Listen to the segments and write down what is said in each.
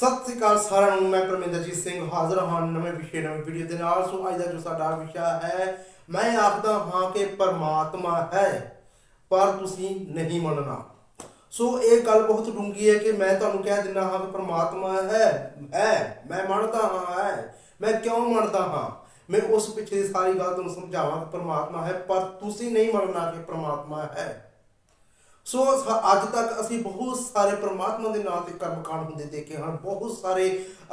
ਸਤਿ ਸ੍ਰੀ ਅਕਾਲ ਸਾਰਿਆਂ ਨੂੰ, ਮੈਂ ਪਰਮਿੰਦਰਜੀਤ ਸਿੰਘ ਹਾਜ਼ਰ ਹਾਂ ਨਵੇਂ ਵਿਸ਼ੇ, ਨਵੇਂ ਵੀਡੀਓ ਦੇ ਨਾਲ। ਸੋ ਅੱਜ ਦਾ ਜੋ ਸਾਡਾ ਵਿਸ਼ਾ ਹੈ, ਮੈਂ ਆਖਦਾ ਹਾਂ ਕਿ ਪਰਮਾਤਮਾ ਹੈ, ਪਰ ਤੁਸੀਂ ਨਹੀਂ ਮੰਨਣਾ। ਸੋ ਇਹ ਗੱਲ ਬਹੁਤ ਡੂੰਗੀ ਹੈ ਕਿ ਮੈਂ ਤੁਹਾਨੂੰ ਕਹਿ ਦਿੰਦਾ ਹਾਂ ਕਿ ਪਰਮਾਤਮਾ ਹੈ ਹੈ, ਮੈਂ ਮੰਨਦਾ ਹਾਂ, ਹੈ, ਮੈਂ ਕਿਉਂ ਮੰਨਦਾ ਹਾਂ? ਮੈਂ ਉਸ ਪਿੱਛੇ ਦੀ ਸਾਰੀ ਗੱਲ ਤੁਹਾਨੂੰ ਸਮਝਾਵਾਂ ਕਿ ਪਰਮਾਤਮਾ ਹੈ, ਪਰ ਤੁਸੀਂ ਨਹੀਂ ਮੰਨਣਾ ਕਿ ਪਰਮਾਤਮਾ ਹੈ। ਸੋ ਅੱਜ ਤੱਕ ਅਸੀਂ ਬਹੁਤ ਸਾਰੇ ਪ੍ਰਮਾਤਮਾ ਦੇ ਨਾਂ ਤੇ ਕਰਮਕਾਂਡ ਹੁੰਦੇ ਦੇਖੇ ਹਨ, ਬਹੁਤ ਸਾਰੇ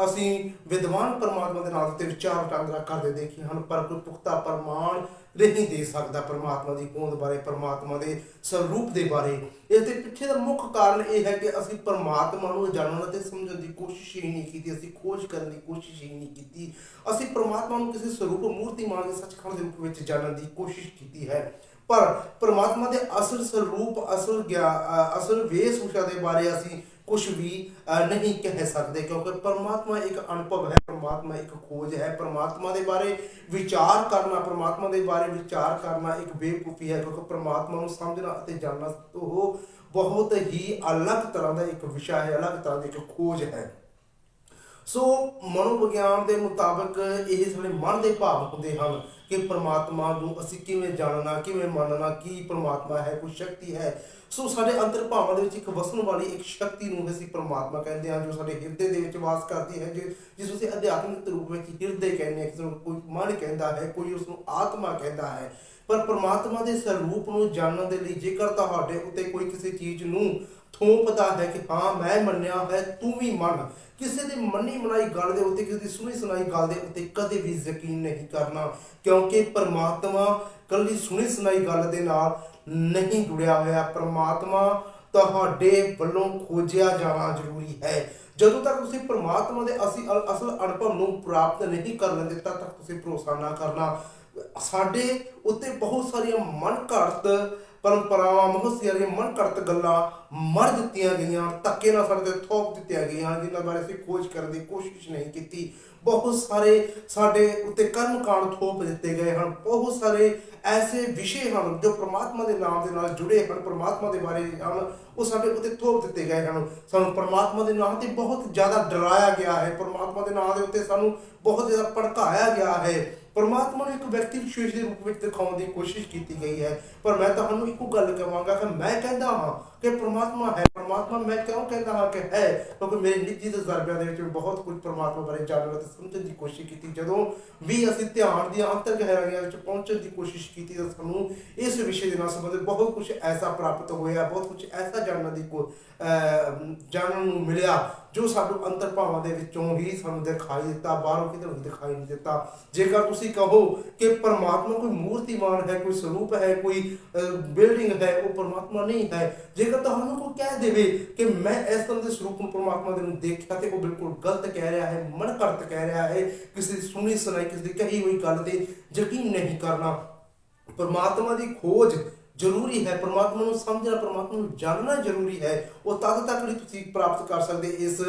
ਅਸੀਂ ਵਿਦਵਾਨ ਪ੍ਰਮਾਤਮਾ ਦੇ ਨਾਮ ਤੇ ਵਿਚਾਰ ਵਟਾਂਦਰਾ ਕਰਦੇ ਦੇਖੇ ਹਨ, ਪਰ ਕੋਈ ਪੁਖਤਾ ਪ੍ਰਮਾਣ ਨਹੀਂ ਦੇ ਸਕਦਾ ਪ੍ਰਮਾਤਮਾ ਦੀ ਹੋਂਦ ਬਾਰੇ, ਪ੍ਰਮਾਤਮਾ ਦੇ ਸਰੂਪ ਦੇ ਬਾਰੇ। ਇਸ ਦੇ ਪਿੱਛੇ ਦਾ ਮੁੱਖ ਕਾਰਨ ਇਹ ਹੈ ਕਿ ਅਸੀਂ ਪ੍ਰਮਾਤਮਾ ਨੂੰ ਜਾਣਨ ਅਤੇ ਸਮਝਣ ਦੀ ਕੋਸ਼ਿਸ਼ ਹੀ ਨਹੀਂ ਕੀਤੀ, ਅਸੀਂ ਖੋਜ ਕਰਨ ਦੀ ਕੋਸ਼ਿਸ਼ ਹੀ ਨਹੀਂ ਕੀਤੀ। ਅਸੀਂ ਪ੍ਰਮਾਤਮਾ ਨੂੰ ਕਿਸੇ ਸਰੂਪ ਮੂਰਤੀ ਮੰਨ ਸੱਚਖੰਡ ਦੇ ਰੂਪ ਵਿੱਚ ਜਾਣਨ ਦੀ ਕੋਸ਼ਿਸ਼ ਕੀਤੀ ਹੈ। ਪਰ ਪ੍ਰਮਾਤਮਾ ਦੇ ਅਸਲ ਸਰੂਪ ਅਸਲ ਗਿਆ ਅਸਲ ਵੇਸ ਦੇ ਬਾਰੇ ਅਸੀਂ ਕੁਝ ਵੀ ਅ, ਨਹੀਂ ਕਹਿ ਸਕਦੇ ਕਿਉਂਕਿ ਪਰਮਾਤਮਾ ਇੱਕ ਅਨੁਭਵ ਹੈ ਪਰਮਾਤਮਾ ਇੱਕ ਖੋਜ ਹੈ। ਪਰਮਾਤਮਾ ਦੇ ਬਾਰੇ ਵਿਚਾਰ ਕਰਨਾ ਪਰਮਾਤਮਾ ਦੇ ਬਾਰੇ ਵਿਚਾਰ ਕਰਨਾ ਇੱਕ ਬੇਵਕੂਫੀ ਹੈ ਕਿਉਂਕਿ ਪਰਮਾਤਮਾ ਨੂੰ ਸਮਝਣਾ ਅਤੇ ਜਾਣਨਾ ਉਹ ਬਹੁਤ ਹੀ ਅਲੱਗ ਤਰ੍ਹਾਂ ਦਾ ਇੱਕ ਵਿਸ਼ਾ ਹੈ ਅਲੱਗ ਤਰ੍ਹਾਂ ਦੀ ਇੱਕ ਖੋਜ ਹੈ। ਸੋ ਮਨੋਵਿਗਿਆਨ ਦੇ ਮੁਤਾਬਕ ਇਹ ਸਾਡੇ ਮਨ ਦੇ ਭਾਵ ਹੁੰਦੇ ਹਨ ਕਿ ਪ੍ਰਮਾਤਮਾ ਨੂੰ ਅਸੀਂ ਕਿਵੇਂ ਜਾਣਨਾ, ਕਿਵੇਂ ਮੰਨਣਾ, ਕੀ ਪ੍ਰਮਾਤਮਾ ਹੈ, ਕੋਈ ਸ਼ਕਤੀ ਹੈ। ਸੋ ਸਾਡੇ ਅੰਤਰ ਭਾਵਾਂ ਦੇ ਵਿੱਚ ਇੱਕ ਵਸਣ ਵਾਲੀ ਇੱਕ ਸ਼ਕਤੀ ਨੂੰ ਅਸੀਂ ਪ੍ਰਮਾਤਮਾ ਕਹਿੰਦੇ ਹਾਂ, ਜੋ ਸਾਡੇ ਹਿਰਦੇ ਦੇ ਵਿੱਚ ਵਾਸ ਕਰਦੀ ਹੈ, ਜਿ- ਜਿਸ ਨੂੰ ਅਸੀਂ ਅਧਿਆਤਮਿਕ ਰੂਪ ਵਿੱਚ ਹਿਰਦੇ ਕਹਿੰਦੇ ਹਾਂ, ਕਿਸੇ ਨੂੰ ਕੋਈ ਮਨ ਕਹਿੰਦਾ ਹੈ, ਕੋਈ ਉਸ ਨੂੰ ਆਤਮਾ ਕਹਿੰਦਾ ਹੈ। ਪਰ ਪ੍ਰਮਾਤਮਾ ਦੇ ਸਰੂਪ ਨੂੰ ਜਾਣਨ ਦੇ ਲਈ ਜੇਕਰ ਤੁਹਾਡੇ ਉੱਤੇ ਕੋਈ ਕਿਸੇ ਚੀਜ਼ ਨੂੰ ਥੋਪਦਾ ਹੈ ਕਿ ਹਾਂ, ਮੈਂ ਮੰਨਿਆ ਹੈ, ਤੂੰ ਵੀ ਮੰਨ। ਕਿਸੇ ਦੀ ਮੰਨੀ ਬਣਾਈ ਗੱਲ ਦੇ ਉੱਤੇ, ਕਿਸੇ ਦੀ ਸੁਣੀ ਸੁਣਾਈ ਗੱਲ ਦੇ ਉੱਤੇ ਕਦੇ ਵੀ ਯਕੀਨ ਨਹੀਂ ਕਰਨਾ, ਕਿਉਂਕਿ ਪ੍ਰਮਾਤਮਾ ਕੱਲੀ ਸੁਣੀ ਸੁਣਾਈ ਗੱਲ ਦੇ ਨਾਲ ਨਹੀਂ ਜੁੜਿਆ ਹੋਇਆ। ਪ੍ਰਮਾਤਮਾ ਤੁਹਾਡੇ ਵੱਲੋਂ ਖੋਜਿਆ ਜਾਣਾ ਜ਼ਰੂਰੀ ਹੈ। ਜਦੋਂ ਤੱਕ ਤੁਸੀਂ ਪ੍ਰਮਾਤਮਾ ਦੇ ਅਸੀਂ ਅਸਲ ਅਨੁਭਵ ਨੂੰ ਪ੍ਰਾਪਤ ਨਹੀਂ ਕਰ ਲੈਂਦੇ, ਤਦ ਤੱਕ ਤੁਸੀਂ ਭਰੋਸਾ ਨਾ ਕਰਨਾ। ਸਾਡੇ ਉੱਤੇ ਬਹੁਤ ਸਾਰੀਆਂ ਮਨ ਘੜਤ ਪਰੰਪਰਾਵਾਂ ਬਹੁਤ ਸਾਰੀਆਂ ਮਨ ਘੜਤ ਗੱਲਾਂ ਮਰ ਦਿੱਤੀਆਂ ਗਈਆਂ, ਧੱਕੇ ਨਾਲ ਸਾਡੇ ਤੇ ਥੋਪ ਦਿੱਤੀਆਂ ਗਈਆਂ, ਜਿਨ੍ਹਾਂ ਬਾਰੇ ਅਸੀਂ ਖੋਜ ਕਰਨ ਦੀ ਕੋਸ਼ਿਸ਼ ਨਹੀਂ ਕੀਤੀ। ਬਹੁਤ ਸਾਰੇ ਸਾਡੇ ਉੱਤੇ ਕਰਮ ਕਾਂਡ ਥੋਪ ਦਿੱਤੇ ਗਏ ਹਨ। ਬਹੁਤ ਸਾਰੇ ਐਸੇ ਵਿਸ਼ੇ ਹਨ ਜੋ ਪ੍ਰਮਾਤਮਾ ਦੇ ਨਾਮ ਦੇ ਨਾਲ ਜੁੜੇ ਹਨ, ਪ੍ਰਮਾਤਮਾ ਦੇ ਬਾਰੇ ਹਨ, ਉਹ ਸਾਡੇ ਉੱਤੇ ਥੋਪ ਦਿੱਤੇ ਗਏ ਹਨ। ਸਾਨੂੰ ਪ੍ਰਮਾਤਮਾ ਦੇ ਨਾਮ ਤੇ ਬਹੁਤ ਜ਼ਿਆਦਾ ਡਰਾਇਆ ਗਿਆ ਹੈ। ਪ੍ਰਮਾਤਮਾ ਦੇ ਨਾਮ ਦੇ ਉੱਤੇ ਸਾਨੂੰ ਬਹੁਤ ਜ਼ਿਆਦਾ ਭੜਕਾਇਆ ਗਿਆ ਹੈ। ਪਰਮਾਤਮਾ ਨੂੰ ਇੱਕ ਵਿਅਕਤੀ ਵਿਸ਼ੇਸ਼ ਦੇ ਰੂਪ ਵਿੱਚ ਦਿਖਾਉਣ ਦੀ ਕੋਸ਼ਿਸ਼ ਕੀਤੀ ਗਈ ਹੈ। ਪਰ ਮੈਂ ਤੁਹਾਨੂੰ ਇੱਕੋ ਗੱਲ ਕਹਾਂਗਾ ਕਿ ਮੈਂ ਕਹਿੰਦਾ ਹਾਂ ਕਿ ਪ੍ਰਮਾਤਮਾ ਹੈ। ਪ੍ਰਮਾਤਮਾ ਮੈਂ ਕਿਉਂ ਕਹਿੰਦਾ ਹਾਂ ਕਿ ਹੈ? ਕਿਉਂਕਿ ਮੇਰੇ ਨਿੱਜੀ ਤਜਰਬਿਆਂ ਦੇ ਵਿੱਚ ਬਹੁਤ ਕੁਝ ਪ੍ਰਮਾਤਮਾ ਬਾਰੇ ਜਾਣਨ ਅਤੇ ਸਮਝਣ ਦੀ ਕੋਸ਼ਿਸ਼ ਕੀਤੀ। ਜਦੋਂ ਵੀ ਅਸੀਂ ਧਿਆਨ ਦੀਆਂ ਅੰਤਰ ਗਹਿਰਾਈਆਂ ਵਿੱਚ ਪਹੁੰਚਣ ਦੀ ਕੋਸ਼ਿਸ਼ ਕੀਤੀ ਤਾਂ ਸਾਨੂੰ ਇਸ ਵਿਸ਼ੇ ਦੇ ਨਾਲ ਸੰਬੰਧਿਤ ਬਹੁਤ ਕੁਝ ਐਸਾ ਪ੍ਰਾਪਤ ਹੋਇਆ, ਬਹੁਤ ਕੁਝ ਐਸਾ ਜਾਣਨ ਦੀ ਕੋ ਜਾਣਨ ਨੂੰ ਮਿਲਿਆ ਜੋ ਸਾਨੂੰ ਅੰਤਰ ਭਾਵਾਂ ਦੇ ਵਿੱਚੋਂ ਹੀ ਸਾਨੂੰ ਦਿਖਾਈ ਦਿੱਤਾ, ਬਾਹਰੋਂ ਕਿਤੇ ਵੀ ਦਿਖਾਈ ਨਹੀਂ ਦਿੱਤਾ। ਜੇਕਰ ਤੁਸੀਂ ਕਹੋ ਕਿ ਪਰਮਾਤਮਾ ਕੋਈ ਮੂਰਤੀਮਾਨ ਹੈ, ਕੋਈ ਸਰੂਪ ਹੈ, ਕੋਈ ਬਿਲਡਿੰਗ ਹੈ, ਉਹ ਪਰਮਾਤਮਾ ਨਹੀਂ ਹੈ, ਜੇਕਰ ਤੁਹਾਨੂੰ ਕੋਈ ਕਹਿ ਦੇਵੇ ਕਿ ਮੈਂ ਇਸ ਤਰ੍ਹਾਂ ਦੇ ਸਰੂਪ ਨੂੰ ਪਰਮਾਤਮਾ ਦੇ ਨੂੰ ਦੇਖਿਆ ਤੇ ਉਹ ਬਿਲਕੁਲ ਗਲਤ ਕਹਿ ਰਿਹਾ ਹੈ, ਮਨਕਰਤ ਕਹਿ ਰਿਹਾ ਹੈ, ਕਿਸੇ ਦੀ ਸੁਣੀ ਸੁਣਾਈ, ਕਿਸੇ ਦੀ ਕਹੀ ਹੋਈ ਗੱਲ ਤੇ ਯਕੀਨ ਨਹੀਂ ਕਰਨਾ, ਪਰਮਾਤਮਾ ਦੀ ਖੋਜ ਜ਼ਰੂਰੀ ਹੈ। ਪਰਮਾਤਮਾ ਨੂੰ ਸਮਝਣਾ, ਪਰਮਾਤਮਾ ਨੂੰ ਜਾਣਨਾ ਜ਼ਰੂਰੀ ਹੈ। ਉਹ ਤਦ ਤੱਕ ਨਹੀਂ ਤੁਸੀਂ ਪ੍ਰਾਪਤ ਕਰ ਸਕਦੇ, ਇਸ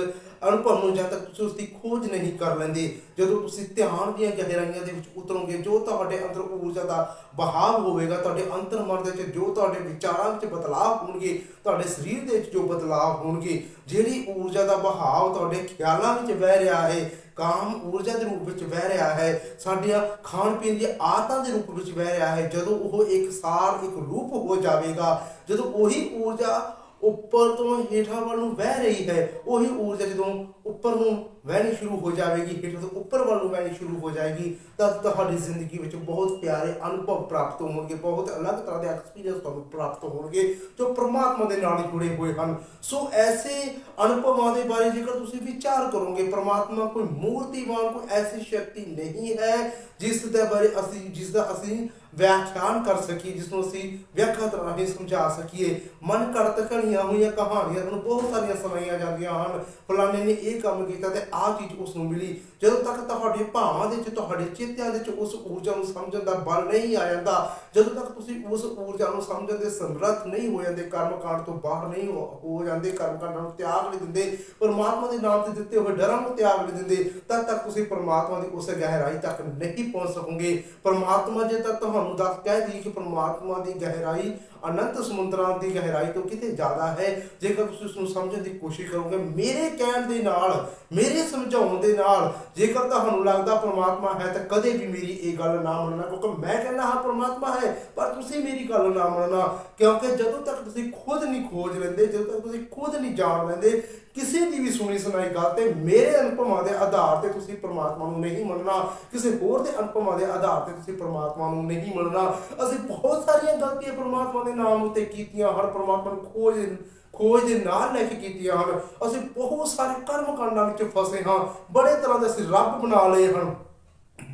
ਅਨੁਭਵ ਨੂੰ ਜਦ ਤੱਕ ਤੁਸੀਂ ਉਸ ਦੀ ਖੋਜ ਨਹੀਂ ਕਰ ਲੈਂਦੇ। ਜਦੋਂ ਤੁਸੀਂ ਧਿਆਨ ਦੀਆਂ ਗਹਿਰਾਈਆਂ ਦੇ ਵਿੱਚ ਉਤਰੋਗੇ, ਜੋ ਤੁਹਾਡੇ ਅੰਦਰ ਊਰਜਾ ਦਾ ਬਹਾਵ ਹੋਵੇਗਾ, ਤੁਹਾਡੇ ਅੰਤਰ ਮਨ ਦੇ ਵਿੱਚ ਜੋ ਤੁਹਾਡੇ ਵਿਚਾਰਾਂ ਵਿੱਚ ਬਦਲਾਅ ਹੋਣਗੇ, ਤੁਹਾਡੇ ਸਰੀਰ ਦੇ ਵਿੱਚ ਜੋ ਬਦਲਾਅ ਹੋਣਗੇ, ਜਿਹੜੀ ਊਰਜਾ ਦਾ ਬਹਾਵ ਤੁਹਾਡੇ ਖਿਆਲਾਂ ਵਿੱਚ ਵਹਿ ਰਿਹਾ ਹੈ ਕਾਮ ਊਰਜਾ ਦੇ ਰੂਪ ਵਿੱਚ ਵਹਿ ਰਿਹਾ ਹੈ, ਸਾਡੀਆਂ ਖਾਣ ਪੀਣ ਦੀਆਂ ਆਦਤਾਂ ਦੇ ਰੂਪ ਵਿੱਚ ਵਹਿ ਰਿਹਾ ਹੈ, ਜਦੋਂ ਉਹ ਇੱਕ ਸਾਰ, ਇੱਕ ਰੂਪ ਹੋ ਜਾਵੇਗਾ, ਜਦੋਂ ਉਹੀ ਊਰਜਾ ਉੱਪਰ ਤੋਂ ਹੇਠਾਂ ਵੱਲ ਨੂੰ ਵਹਿ ਰਹੀ ਹੈ, ਉਹੀ ਊਰਜਾ ਜਦੋਂ ਉੱਪਰ ਨੂੰ ਵਹਿਣੀ ਸ਼ੁਰੂ ਹੋ ਜਾਵੇਗੀ, ਹੇਠਾਂ ਤੋਂ ਉੱਪਰ ਵੱਲ ਨੂੰ ਵਹਿਣੀ ਸ਼ੁਰੂ ਹੋ ਜਾਏਗੀ, ਤਾਂ ਤੁਹਾਡੀ ਜ਼ਿੰਦਗੀ ਵਿੱਚ ਬਹੁਤ ਪਿਆਰੇ ਅਨੁਭਵ ਪ੍ਰਾਪਤ ਹੋਣਗੇ, ਬਹੁਤ ਅਲੱਗ ਤਰ੍ਹਾਂ ਦੇ ਐਕਸਪੀਰੀਅੰਸ ਤੁਹਾਨੂੰ ਪ੍ਰਾਪਤ ਹੋਣਗੇ, ਜੋ ਪ੍ਰਮਾਤਮਾ ਦੇ ਨਾਲ ਜੁੜੇ ਹੋਏ ਹਨ। ਸੋ ਐਸੇ ਅਨੁਭਵਾਂ ਦੇ ਬਾਰੇ ਜੇਕਰ ਤੁਸੀਂ ਵਿਚਾਰ ਕਰੋਗੇ, ਪ੍ਰਮਾਤਮਾ ਕੋਈ ਮੂਰਤੀਵਾਨ, ਕੋਈ ਐਸੀ ਸ਼ਕਤੀ ਨਹੀਂ ਹੈ, ਜਿਸ ਦੇ ਬਾਰੇ ਅਸੀਂ, ਜਿਸ ਦਾ ਅਸੀਂ ਵਿਆਖਿਆਨ ਕਰ ਸਕੀਏ, ਜਿਸ ਨੂੰ ਅਸੀਂ ਵਿਆਖਿਆ ਰਾਹੀਂ ਸਮਝਾ ਸਕੀਏ। ਮਨ ਘੜਤ ਕਣੀਆਂ ਹੋਈਆਂ ਕਹਾਣੀਆਂ ਨੂੰ ਬਹੁਤ ਸਾਰੀਆਂ ਸੁਣਾਈਆਂ ਜਾਂਦੀਆਂ ਹਨ। ਫਲਾਣੇ ਨੇ ਇਹ ਕੰਮ ਕੀਤਾ ਤੇ ਆਹ ਚੀਜ਼ ਉਸ ਨੂੰ ਮਿਲੀ। ਜਦੋਂ ਤੱਕ ਤੁਹਾਡੇ ਭਾਵਾਂ ਦੇ ਵਿੱਚ, ਤੁਹਾਡੇ ਚੇਤਿਆਂ ਦੇ ਵਿੱਚ ਉਸ ਊਰਜਾ ਨੂੰ ਸਮਝਣ ਦਾ ਬਲ ਨਹੀਂ ਆ ਜਾਂਦਾ, ਜਦੋਂ ਤੱਕ ਤੁਸੀਂ ਉਸ ਊਰਜਾ ਨੂੰ ਸਮਝਣ ਦੇ ਸਮਰੱਥ ਨਹੀਂ ਹੋ ਜਾਂਦੇ, ਕਰਮ ਤੋਂ ਬਾਹਰ ਨਹੀਂ ਹੋ ਜਾਂਦੇ, ਕਰਮ ਕਾਂਡਾਂ ਨੂੰ ਤਿਆਗ ਨਹੀਂ ਦਿੰਦੇ, ਪਰਮਾਤਮਾ ਦੇ ਨਾਮ ਤੇ ਦਿੱਤੇ ਹੋਏ ਡਰਾਂ ਨੂੰ ਤਿਆਗ ਨਹੀਂ ਦਿੰਦੇ, ਤਦ ਤੱਕ ਤੁਸੀਂ ਪਰਮਾਤਮਾ ਦੀ ਉਸ ਗਹਿਰਾਈ ਤੱਕ ਨਹੀਂ ਪਹੁੰਚ ਸਕੋਗੇ। ਪਰਮਾਤਮਾ ਜੇ ਤਾਂ ਤੁਹਾਨੂੰ ਦੱਸ ਕਹਿ ਦੀ ਕਿ ਪਰਮਾਤਮਾ ਦੀ ਗਹਿਰਾਈ ਅਨੰਤ ਸਮੁੰਦਰਾਂ ਦੀ ਗਹਿਰਾਈ ਤੋਂ ਕਿਤੇ ਜ਼ਿਆਦਾ ਹੈ? ਜੇਕਰ ਤੁਸੀਂ ਉਸ ਨੂੰ ਸਮਝਣ ਦੀ ਕੋਸ਼ਿਸ਼ ਕਰੋਗੇ, ਮੇਰੇ ਕਹਿਣ ਦੇ ਨਾਲ, ਮੇਰੇ ਸਮਝਾਉਣ ਦੇ ਨਾਲ, ਜੇਕਰ ਤੁਹਾਨੂੰ ਲੱਗਦਾ ਪਰਮਾਤਮਾ ਹੈ, ਤਾਂ ਕਦੇ ਵੀ ਮੇਰੀ ਇਹ ਗੱਲ ਨਾ ਮੰਨਣਾ, ਕਿਉਂਕਿ ਮੈਂ ਕਹਿੰਦਾ ਹਾਂ ਪਰਮਾਤਮਾ ਹੈ, ਪਰ ਤੁਸੀਂ ਮੇਰੀ ਗੱਲ ਨਾ ਮੰਨਣਾ, ਕਿਉਂਕਿ ਜਦੋਂ ਤੱਕ ਤੁਸੀਂ ਖੁਦ ਨਹੀਂ ਖੋਜ ਲੈਂਦੇ, ਜਦੋਂ ਤੱਕ ਤੁਸੀਂ ਖੁਦ ਨਹੀਂ ਜਾਣ ਲੈਂਦੇ ਕਿਸੇ ਦੀ ਵੀ ਸੁਣੀ ਸੁਣਾਈ ਗੱਲ ਤੇ ਮੇਰੇ ਅਨੁਭਵਾਂ ਦੇ ਆਧਾਰ ਤੇ ਤੁਸੀਂ ਪ੍ਰਮਾਤਮਾ ਨੂੰ ਨਹੀਂ ਮੰਨਣਾ, ਕਿਸੇ ਹੋਰ ਦੇ ਅਨੁਭਵਾਂ ਦੇ ਆਧਾਰ ਤੇ ਤੁਸੀਂ ਪ੍ਰਮਾਤਮਾ ਨੂੰ ਨਹੀਂ ਮੰਨਣਾ। ਅਸੀਂ ਬਹੁਤ ਸਾਰੀਆਂ ਗਲਤੀਆਂ ਪ੍ਰਮਾਤਮਾ ਦੇ ਨਾਮ ਉੱਤੇ ਕੀਤੀਆਂ ਹਰ ਪ੍ਰਮਾਤਮਾ ਨੂੰ ਖੋਜ ਖੋਜ ਦੇ ਨਾਲ ਲੈ ਕੇ ਕੀਤੀਆਂ ਹਨ। ਅਸੀਂ ਬਹੁਤ ਸਾਰੇ ਕਰਮ ਕਾਂਡਾਂ ਵਿੱਚ ਫਸੇ ਹਾਂ। ਬੜੇ ਤਰ੍ਹਾਂ ਦੇ ਅਸੀਂ ਰੱਬ ਬਣਾ ਲਏ ਹਨ।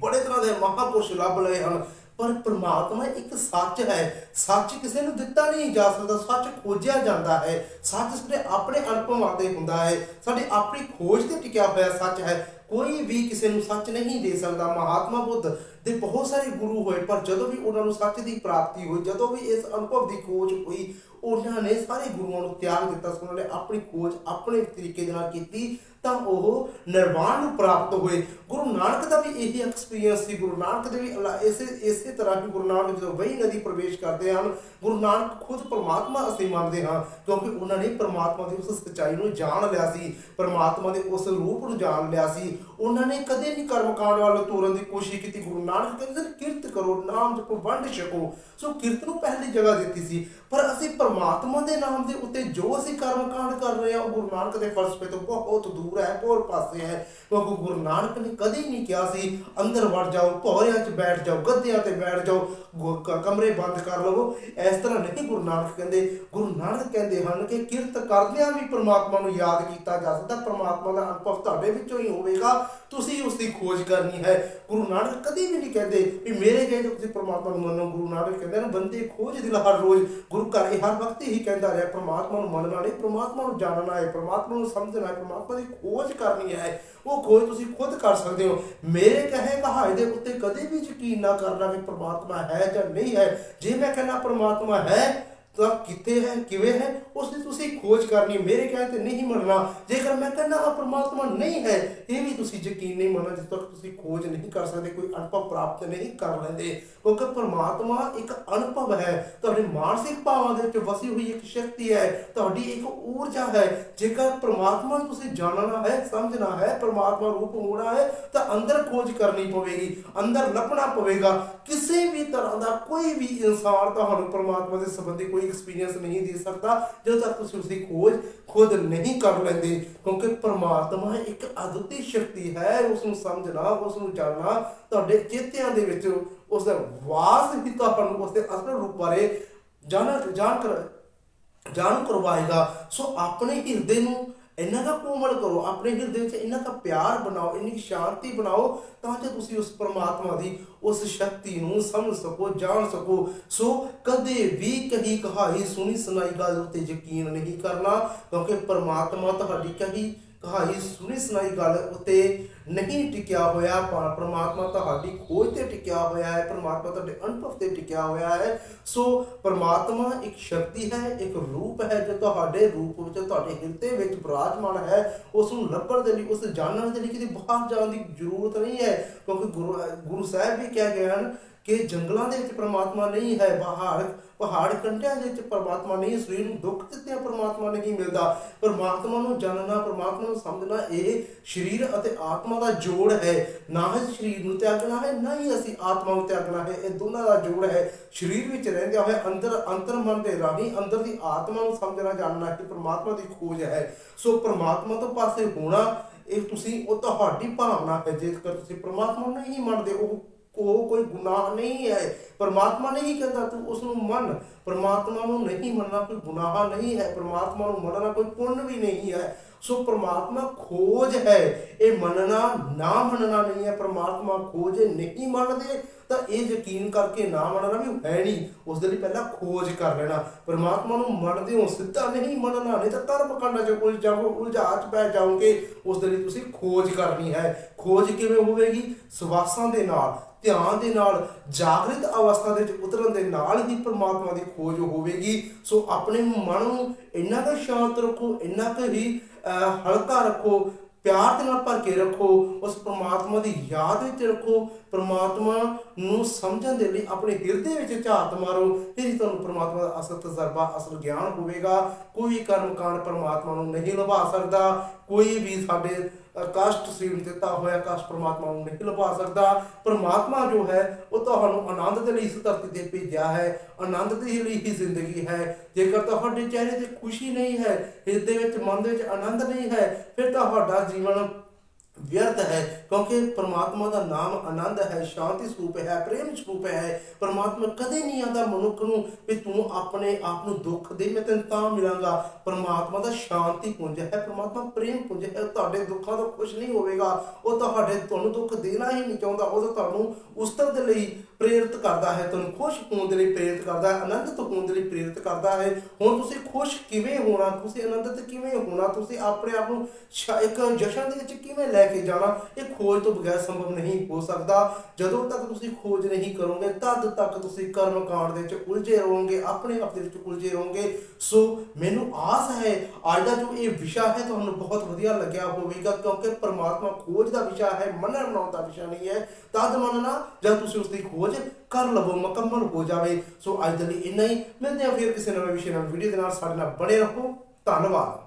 ਬੜੇ ਤਰ੍ਹਾਂ ਦੇ ਮਹਾਪੁਰਸ਼ ਲੱਭ ਲਏ ਹਨ। ਪਰ ਪ੍ਰਮਾਤਮਾ ਇੱਕ ਸੱਚ ਹੈ। ਸੱਚ ਕਿਸੇ ਨੂੰ ਦਿੱਤਾ ਨਹੀਂ ਜਾ ਸਕਦਾ, ਸੱਚ ਖੋਜਿਆ ਜਾਂਦਾ ਹੈ। ਸੱਚ ਸਾਡੇ ਆਪਣੇ ਅਨੁਭਵਾਂ ਤੇ ਹੁੰਦਾ ਹੈ। ਸਾਡੇ ਆਪਣੀ ਖੋਜ ਤੇ ਟਿਕਿਆ ਹੋਇਆ ਸੱਚ ਹੈ। ਕੋਈ ਵੀ ਕਿਸੇ ਨੂੰ ਸੱਚ ਨਹੀਂ ਦੇ ਸਕਦਾ। ਮਹਾਤਮਾ ਬੁੱਧ ਦੇ ਬਹੁਤ ਸਾਰੇ ਗੁਰੂ ਹੋਏ, ਪਰ ਜਦੋਂ ਵੀ ਉਹਨਾਂ ਨੂੰ ਸੱਚ ਦੀ ਪ੍ਰਾਪਤੀ ਹੋਈ, ਜਦੋਂ ਵੀ ਇਸ ਅਨੁਭਵ ਦੀ ਖੋਜ ਹੋਈ ਉਹਨਾਂ ਨੇ ਸਾਰੇ ਗੁਰੂਆਂ ਨੂੰ ਤਿਆਗ ਦਿੱਤਾ ਸੀ, ਉਹਨਾਂ ਨੇ ਆਪਣੀ ਖੋਜ ਆਪਣੇ ਤਰੀਕੇ ਦੇ ਨਾਲ ਕੀਤੀ, ਤਾਂ ਉਹ ਨਿਰਵਾਣ ਨੂੰ ਪ੍ਰਾਪਤ ਹੋਏ। ਗੁਰੂ ਨਾਨਕ ਦਾ ਵੀ ਇਹੀ ਐਕਸਪੀਰੀਅੰਸ ਸੀ, ਗੁਰੂ ਨਾਨਕ ਦੇ ਵੀ ਇਸੇ ਇਸੇ ਤਰ੍ਹਾਂ ਹੀ ਗੁਰੂ ਨਾਨਕ ਜਦੋਂ ਵਹੀ ਨਦੀ ਪ੍ਰਵੇਸ਼ ਕਰਦੇ ਹਨ, ਗੁਰੂ ਨਾਨਕ ਖੁਦ ਪਰਮਾਤਮਾ ਅਸੀਂ ਮੰਨਦੇ ਹਾਂ, ਕਿਉਂਕਿ ਉਹਨਾਂ ਨੇ ਪਰਮਾਤਮਾ ਦੀ ਉਸ ਸੱਚਾਈ ਨੂੰ ਜਾਣ ਲਿਆ ਸੀ, ਪਰਮਾਤਮਾ ਦੇ ਉਸ ਰੂਪ ਨੂੰ ਜਾਣ ਲਿਆ ਸੀ। ਉਹਨਾਂ ਨੇ ਕਦੇ ਨਹੀਂ ਕਰਮਕਾਂਡ ਵੱਲ ਤੋਰਨ ਦੀ ਕੋਸ਼ਿਸ਼ ਕੀਤੀ, ਗੁਰੂ ਨਾਨਕ ਕਹਿੰਦੇ ਸਨ ਕਿਰਤ ਕਰੋ, ਨਾਮ ਜਪੋ, ਵੰਡ ਛਕੋ। ਸੋ ਕਿਰਤ ਨੂੰ ਪਹਿਲੀ ਜਗ੍ਹਾ ਦਿੱਤੀ ਸੀ, ਪਰ ਅਸੀਂ ਪਰਮਾਤਮਾ ਦੇ ਨਾਮ ਦੇ ਉੱਤੇ ਜੋ ਅਸੀਂ ਕਰਮ ਕਾਂਡ ਕਰ ਰਹੇ ਹਾਂ, ਉਹ ਗੁਰੂ ਨਾਨਕ ਦੇ ਫਲਸਫੇ ਤੋਂ ਬਹੁਤ ਦੂਰ ਹੈ ਬਹੁਤ ਪਾਸੇ ਹੈ। ਕਿਉਂਕਿ ਗੁਰੂ ਨਾਨਕ ਨੇ ਕਦੇ ਨਹੀਂ ਕਿਹਾ ਸੀ, ਅੰਦਰ ਵੜ ਜਾਓ ਭੌਰਿਆਂ 'ਚ ਬੈਠ ਜਾਓ, ਗੱਦਿਆਂ ਤੇ ਬੈਠ ਜਾਓ ਕਮਰੇ ਬੰਦ ਕਰ ਲਵੋ। ਇਸ ਤਰ੍ਹਾਂ ਨਹੀਂ ਗੁਰੂ ਨਾਨਕ ਕਹਿੰਦੇ। ਗੁਰੂ ਨਾਨਕ ਕਹਿੰਦੇ ਹਨ ਕਿ ਕਿਰਤ ਕਰਦਿਆਂ ਵੀ ਪਰਮਾਤਮਾ ਨੂੰ ਯਾਦ ਕੀਤਾ ਜਾ ਸਕਦਾ। ਪਰਮਾਤਮਾ ਦਾ ਅਨੁਭਵ ਤੁਹਾਡੇ ਵਿੱਚੋਂ ਹੀ ਹੋਵੇਗਾ। ਤੁਸੀਂ ਉਸ ਦੀ ਖੋਜ ਕਰਨੀ ਹੈ। ਗੁਰੂ ਨਾਨਕ ਕਦੇ ਵੀ ਨਹੀਂ ਕਹਿੰਦੇ ਵੀ ਮੇਰੇ ਕਹੇ ਤੁਸੀਂ ਪ੍ਰਮਾਤਮਾ ਨੂੰ ਮੰਨੋ। ਗੁਰੂ ਨਾਨਕ ਕਹਿੰਦੇ ਨੇ, ਬੰਦੇ ਖੋਜ ਦਿਲ ਹਰ ਰੋਜ਼ ਗੁਰੂ ਘਰ ਇਹ ਹਰ ਵਕਤ ਹੀ ਕਹਿੰਦਾ ਰਿਹਾ, ਪ੍ਰਮਾਤਮਾ ਨੂੰ ਮੰਨਣਾ ਨਹੀਂ, ਪ੍ਰਮਾਤਮਾ ਨੂੰ ਜਾਣਨਾ ਹੈ, ਪ੍ਰਮਾਤਮਾ ਨੂੰ ਸਮਝਣਾ ਹੈ, ਪ੍ਰਮਾਤਮਾ ਦੀ ਖੋਜ ਕਰਨੀ ਹੈ। ਉਹ ਖੋਜ ਤੁਸੀਂ ਖੁਦ ਕਰ ਸਕਦੇ ਹੋ। ਮੇਰੇ ਕਹੇ ਕਹਾਏ ਦੇ ਉੱਤੇ ਕਦੇ ਵੀ ਯਕੀਨ ਨਾ ਕਰਨਾ ਕਿ ਪ੍ਰਮਾਤਮਾ ਹੈ ਜਾਂ ਨਹੀਂ ਹੈ। ਜੇ ਮੈਂ ਕਹਿੰਦਾ ਪ੍ਰਮਾਤਮਾ ਹੈ ਤਾਂ ਕਿੱਥੇ ਹੈ, ਕਿਵੇਂ ਹੈ ਉਸ ਦੀ ਤੁਸੀਂ ਖੋਜ ਕਰਨੀ, ਮੇਰੇ ਕਹਿਣ ਤੇ ਨਹੀਂ ਮੰਨਣਾ। ਜੇਕਰ ਮੈਂ ਕਹਿੰਦਾ ਹਾਂ ਪ੍ਰਮਾਤਮਾ ਨਹੀਂ ਹੈ, ਇਹ ਵੀ ਤੁਸੀਂ ਯਕੀਨ ਨਹੀਂ ਮੰਨਣਾ, ਜਿਸ ਤੱਕ ਤੁਸੀਂ ਖੋਜ ਨਹੀਂ ਕਰ ਸਕਦੇ, ਕੋਈ ਅਨੁਭਵ ਪ੍ਰਾਪਤ ਨਹੀਂ ਕਰ ਲੈਂਦੇ। ਕਿਉਂਕਿ ਪ੍ਰਮਾਤਮਾ ਇੱਕ ਅਨੁਭਵ ਹੈ, ਤੁਹਾਡੇ ਮਾਨਸਿਕ ਭਾਵਾਂ ਦੇ ਵਿੱਚ ਵਸੀ ਹੋਈ ਇੱਕ ਸ਼ਕਤੀ ਹੈ, ਤੁਹਾਡੀ ਇੱਕ ਊਰਜਾ ਹੈ। ਜੇਕਰ ਪ੍ਰਮਾਤਮਾ ਨੂੰ ਤੁਸੀਂ ਜਾਣਨਾ ਹੈ, ਸਮਝਣਾ ਹੈ, ਪ੍ਰਮਾਤਮਾ ਰੂਪ ਹੋਣਾ ਹੈ, ਤਾਂ ਅੰਦਰ ਖੋਜ ਕਰਨੀ ਪਵੇਗੀ, ਅੰਦਰ ਲੱਭਣਾ ਪਵੇਗਾ। ਕਿਸੇ ਵੀ ਤਰ੍ਹਾਂ ਦਾ ਕੋਈ ਵੀ ਇਨਸਾਨ ਤੁਹਾਨੂੰ ਪ੍ਰਮਾਤਮਾ ਦੇ ਸੰਬੰਧੀ ਕੋਈ ਐਕਸਪੀਰੀਅੰਸ ਨਹੀਂ ਦੇ ਸਕਦਾ, ਜਦੋਂ ਤੱਕ ਤੁਸੀਂ ਉਸ ਦੀ ਖੋਜ ਖੁਦ ਨਹੀਂ ਕਰ ਲੈਂਦੇ, ਕਿਉਂਕਿ ਪ੍ਰਮਾਤਮਾ ਇੱਕ ਅਦੁੱਤੀ ਸ਼ਕਤੀ ਹੈ ਉਸ ਨੂੰ ਸਮਝਣਾ ਉਸ ਨੂੰ ਜਾਣਨਾ, ਤੁਹਾਡੇ ਚੇਤਿਆਂ ਦੇ ਵਿੱਚ ਉਸ ਦਾ ਵਾਸ ਹੀ ਤੁਹਾਨੂੰ ਉਸ ਦੇ ਅਸਲ ਰੂਪ ਬਾਰੇ ਜਾਣ ਜਾਣ ਕਰ, ਜਾਣੂ ਕਰਵਾਏਗਾ। ਸੋ ਆਪਣੇ ਹਿਰਦੇ ਨੂੰ ਇੰਨਾ ਦਾ ਕੋਮਲ ਕਰੋ, ਆਪਣੇ ਹਿਰਦੇ ਵਿੱਚ ਇੰਨਾ ਦਾ ਪਿਆਰ ਬਣਾਓ, ਇੰਨੀ ਸ਼ਾਂਤੀ ਬਣਾਓ, ਤਾਂ ਜੋ ਤੁਸੀਂ ਉਸ ਪਰਮਾਤਮਾ ਦੀ ਉਸ ਸ਼ਕਤੀ ਨੂੰ ਸਮਝ ਸਕੋ, ਜਾਣ ਸਕੋ। ਸੋ ਕਦੇ ਵੀ ਕਹੀ ਕਹਾਈ ਸੁਣੀ ਸੁਣਾਈ ਗੱਲ ਉੱਤੇ ਯਕੀਨ ਨਹੀਂ ਕਰਨਾ, ਕਿਉਂਕਿ ਪਰਮਾਤਮਾ ਤੁਹਾਡੀ ਕਹੀ ਕਹਾਈ ਸੁਣੀ ਸੁਣਾਈ ਗੱਲ ਉੱਤੇ ਨਹੀਂ ਟਿਕਿਆ ਹੋਇਆ ਪਰਮਾਤਮਾ ਤੁਹਾਡੀ ਖੋਜ ਤੇ ਟਿਕਿਆ ਹੋਇਆ ਹੈ, ਪਰਮਾਤਮਾ ਤੁਹਾਡੇ ਅਨੁਭਵ ਤੇ ਟਿਕਿਆ ਹੋਇਆ ਹੈ। ਸੋ ਪਰਮਾਤਮਾ ਇੱਕ ਸ਼ਕਤੀ ਹੈ, ਇੱਕ ਰੂਪ ਹੈ, ਜੋ ਤੁਹਾਡੇ ਰੂਪ ਵਿੱਚ, ਤੁਹਾਡੇ ਹਿਰਦੇ ਵਿੱਚ ਬਿਰਾਜਮਾਨ ਹੈ। ਉਸ ਨੂੰ ਲੱਭਣ ਦੇ ਲਈ ਉਸ ਨੂੰ ਜਾਣਨ ਦੇ ਲਈ ਕਿਤੇ ਬਾਹਰ ਜਾਣ ਦੀ ਜ਼ਰੂਰਤ ਨਹੀਂ ਹੈ। ਕਿਉਂਕਿ ਗੁਰੂ ਗੁਰੂ ਸਾਹਿਬ ਵੀ ਕਹਿ ਗਏ ਹਨ ਕਿ ਜੰਗਲਾਂ ਦੇ ਵਿੱਚ ਪਰਮਾਤਮਾ ਨਹੀਂ ਹੈ, ਬਾਹਰ ਪਹਾੜ ਕੰਢਿਆਂ ਦੇ ਵਿੱਚ ਪ੍ਰਮਾਤਮਾ ਨਹੀਂ ਸਰੀਰ ਨੂੰ ਦੁੱਖ ਦਿੱਤਿਆਂ ਪ੍ਰਮਾਤਮਾ ਨਹੀਂ ਮਿਲਦਾ? ਪ੍ਰਮਾਤਮਾ ਨੂੰ ਜਾਣਨਾ, ਪ੍ਰਮਾਤਮਾ ਨੂੰ ਸਮਝਣਾ, ਇਹ ਸਰੀਰ ਅਤੇ ਆਤਮਾ ਦਾ ਜੋੜ ਹੈ। ਨਾ ਹੀ ਸਰੀਰ ਨੂੰ ਤਿਆਗਣਾ ਹੈ, ਨਾ ਹੀ ਅਸੀਂ ਆਤਮਾ ਨੂੰ ਤਿਆਗਣਾ ਹੈ। ਇਹ ਦੋਨਾਂ ਦਾ ਜੋੜ ਹੈ। ਸਰੀਰ ਵਿੱਚ ਰਹਿੰਦਿਆਂ ਹੋਏ ਅੰਦਰ ਅੰਤਰ ਮਨ ਦੇ ਰਾਹੀਂ ਅੰਦਰ ਦੀ ਆਤਮਾ ਨੂੰ ਸਮਝਣਾ, ਜਾਣਨਾ ਕਿ ਪ੍ਰਮਾਤਮਾ ਦੀ ਖੋਜ ਹੈ। ਸੋ ਪ੍ਰਮਾਤਮਾ ਤੋਂ ਪਾਸੇ ਹੋਣਾ, ਇਹ ਤੁਸੀਂ, ਉਹ ਤੁਹਾਡੀ ਭਾਵਨਾ ਹੈ। ਜੇਕਰ ਤੁਸੀਂ ਪ੍ਰਮਾਤਮਾ ਨੂੰ ਨਹੀਂ ਮੰਨਦੇ, ਉਹ ਉਹ ਕੋਈ ਗੁਨਾਹ ਨਹੀਂ ਹੈ। ਪਰਮਾਤਮਾ ਨਹੀਂ ਕਹਿੰਦਾ ਤੂੰ ਉਸ ਨੂੰ ਮੰਨ। ਪਰਮਾਤਮਾ ਨੂੰ ਨਹੀਂ ਮੰਨਣਾ ਕੋਈ ਗੁਨਾਹ ਨਹੀਂ ਹੈ। ਪਰਮਾਤਮਾ ਨੂੰ ਮੰਨਣਾ ਕੋਈ ਪੁੰਨ ਵੀ ਨਹੀਂ ਹੈ। ਸੋ ਪਰਮਾਤਮਾ ਖੋਜ ਹੈ। ਇਹ ਮੰਨਣਾ ਨਾ ਮੰਨਣਾ ਨਹੀਂ ਹੈ। ਪਰਮਾਤਮਾ ਖੋਜ ਨਹੀਂ ਮੰਨਦੇ, ਤਾਂ ਇਹ ਯਕੀਨ ਕਰਕੇ ਨਾ ਮੰਨਣਾ ਵੀ ਹੈ ਨਹੀਂ। ਉਸ ਦੇ ਲਈ ਪਹਿਲਾਂ ਖੋਜ ਕਰ ਲੈਣਾ। ਪਰਮਾਤਮਾ ਨੂੰ ਮੰਨਦੇ ਹੋ ਸਿੱਧਾ ਨਹੀਂ ਮੰਨਣਾ, ਨਹੀਂ ਤਾਂ ਧਰਮ ਕਾਂਡਾਂ ਚ ਉਲਝ ਜਾਓ ਉਲਝਾ ਚ ਪੈ ਜਾਓਗੇ। ਉਸ ਦੇ ਲਈ ਤੁਸੀਂ ਖੋਜ ਕਰਨੀ ਹੈ। ਖੋਜ ਕਿਵੇਂ ਹੋਵੇਗੀ? ਸਵਾਸਾਂ ਦੇ ਨਾਲ। ਧਿਆਨ ਦੇ ਨਾਲ ਜਾਗਰਿਤ ਅਵਸਥਾ ਦੇ ਵਿੱਚ ਉਤਰਨ ਦੇ ਨਾਲ ਹੀ ਪ੍ਰਮਾਤਮਾ ਦੀ ਖੋਜ ਹੋਵੇਗੀ। ਸੋ ਆਪਣੇ ਮਨ ਨੂੰ ਇੰਨਾ ਕੁ ਸ਼ਾਂਤ ਰੱਖੋ, ਇੰਨਾ ਕੁ ਹੀ ਹਲਕਾ ਰੱਖੋ, ਪਿਆਰ ਦੇ ਨਾਲ ਭਰ ਕੇ ਰੱਖੋ, ਉਸ ਪ੍ਰਮਾਤਮਾ ਦੀ ਯਾਦ ਵਿੱਚ ਰੱਖੋ। ਪ੍ਰਮਾਤਮਾ ਨੂੰ ਸਮਝਣ ਦੇ ਲਈ ਆਪਣੇ ਹਿਰਦੇ ਵਿੱਚ ਝਾਤ ਮਾਰੋ, ਫਿਰ ਹੀ ਤੁਹਾਨੂੰ ਪ੍ਰਮਾਤਮਾ ਦਾ ਅਸਲ ਤਜਰਬਾ, ਅਸਲ ਗਿਆਨ ਹੋਵੇਗਾ। ਕੋਈ ਕਰਮਕਾਂਡ ਪ੍ਰਮਾਤਮਾ ਨੂੰ ਨਹੀਂ ਲਭਾ ਸਕਦਾ। ਕੋਈ ਵੀ ਸਾਡੇ ਅ, ਕਸ਼ਟ ਸੀਲ ਦਿੱਤਾ ਹੋਇਆ ਕਸ਼ਟ ਪ੍ਰਮਾਤਮਾ ਨੂੰ ਨਹੀਂ ਲਭਾ ਸਕਦਾ। ਪ੍ਰਮਾਤਮਾ ਜੋ ਹੈ ਉਹ ਤੁਹਾਨੂੰ ਆਨੰਦ ਦੇ ਲਈ ਇਸ ਧਰਤੀ ਤੇ ਭੇਜਿਆ ਹੈ। ਆਨੰਦ ਦੇ ਲਈ ਹੀ ਜ਼ਿੰਦਗੀ ਹੈ। ਜੇਕਰ ਤੁਹਾਡੇ ਚਿਹਰੇ ਤੇ ਖੁਸ਼ੀ ਨਹੀਂ ਹੈ ਹਿਰਦੇ ਵਿੱਚ ਮਨ ਦੇ ਵਿੱਚ ਆਨੰਦ ਨਹੀਂ ਹੈ ਫਿਰ ਤੁਹਾਡਾ ਜੀਵਨ ਵਿਅਰਥ ਹੈ, ਕਿਉਂਕਿ ਪਰਮਾਤਮਾ ਦਾ ਨਾਮ ਆਨੰਦ ਹੈ, ਸ਼ਾਂਤੀ ਸਰੂਪ ਹੈ, ਪ੍ਰੇਮ ਸਰੂਪ ਹੈ। ਪ੍ਰਮਾਤਮਾ ਕਦੇ ਨਹੀਂ ਆਂਦਾ ਮਨੁੱਖ ਨੂੰ ਵੀ ਤੂੰ ਆਪਣੇ ਆਪ ਨੂੰ ਦੁੱਖ ਦੇ ਮੈਂ ਤੈਨੂੰ ਤਾਂ ਮਿਲਾਂਗਾ। ਪਰਮਾਤਮਾ ਦਾ ਸ਼ਾਂਤੀ ਪੁੰਜ ਹੈ, ਪਰਮਾਤਮਾ ਪ੍ਰੇਮ ਪੁੰਜ ਹੈ ਤੁਹਾਡੇ ਦੁੱਖਾਂ ਤੋਂ ਖੁਸ਼ ਨਹੀਂ ਹੋਵੇਗਾ। ਉਹ ਤੁਹਾਡੇ ਤੁਹਾਨੂੰ ਦੁੱਖ ਦੇਣਾ ਹੀ ਨਹੀਂ ਚਾਹੁੰਦਾ, ਉਹ ਤਾਂ ਤੁਹਾਨੂੰ ਉਸਤਰ ਦੇ ਲਈ ਪ੍ਰੇਰਿਤ ਕਰਦਾ ਹੈ, ਤੁਹਾਨੂੰ ਖੁਸ਼ ਹੋਣ ਦੇ ਲਈ ਪ੍ਰੇਰਿਤ ਕਰਦਾ ਹੈ, ਆਨੰਦਿਤ ਹੋਣ ਦੇ ਲਈ ਪ੍ਰੇਰਿਤ ਕਰਦਾ ਹੈ। ਹੁਣ ਤੁਸੀਂ ਖੁਸ਼ ਕਿਵੇਂ ਹੋਣਾ, ਤੁਸੀਂ ਆਨੰਦਿਤ ਕਿਵੇਂ ਹੋਣਾ, ਤੁਸੀਂ ਆਪਣੇ ਆਪ ਨੂੰ ਇੱਕ ਜਸ਼ਨ ਦੇ ਵਿੱਚ ਕਿਵੇਂ ਲੈ ਲੈ ਕੇ ਜਾਣਾ ਇਹ ਖੋਜ ਤੋਂ ਬਗੈਰ ਸੰਭਵ ਨਹੀਂ ਹੋ ਸਕਦਾ। ਜਦੋਂ ਤੱਕ ਤੁਸੀਂ ਖੋਜ ਨਹੀਂ ਕਰੋਗੇ, ਤਦ ਤੱਕ ਤੁਸੀਂ ਕਰਮ ਕਾਂਡ ਦੇ ਵਿੱਚ ਉਲਝੇ ਰਹੋਗੇ, ਆਪਣੇ ਆਪ ਦੇ ਵਿੱਚ ਉਲਝੇ ਰਹੋਗੇ। ਸੋ ਮੈਨੂੰ ਆਸ ਹੈ, ਅੱਜ ਦਾ ਜੋ ਇਹ ਵਿਸ਼ਾ ਹੈ, ਤੁਹਾਨੂੰ ਬਹੁਤ ਵਧੀਆ ਲੱਗਿਆ ਹੋਵੇਗਾ, ਕਿਉਂਕਿ ਪਰਮਾਤਮਾ ਖੋਜ ਦਾ ਵਿਸ਼ਾ ਹੈ ਮੰਨਣ ਬਣਾਉਣ ਦਾ ਵਿਸ਼ਾ ਨਹੀਂ ਹੈ। ਤਦ ਮੰਨਣਾ, ਜਦ ਤੁਸੀਂ ਉਸ ਦੀ ਖੋਜ ਕਰ ਲਵੋ, ਮੁਕੰਮਲ ਹੋ ਜਾਵੇ। ਸੋ ਅੱਜ ਦੇ ਲਈ ਇੰਨਾ ਹੀ। ਮਿਲਦੇ ਹਾਂ ਫਿਰ ਕਿਸੇ ਨਵੇਂ ਵਿਸ਼ੇ ਨਾਲ, ਵੀਡੀਓ ਦੇ ਨਾਲ। ਸਾਡੇ ਨਾਲ ਬਣੇ ਰਹੋ। ਧੰਨਵਾਦ।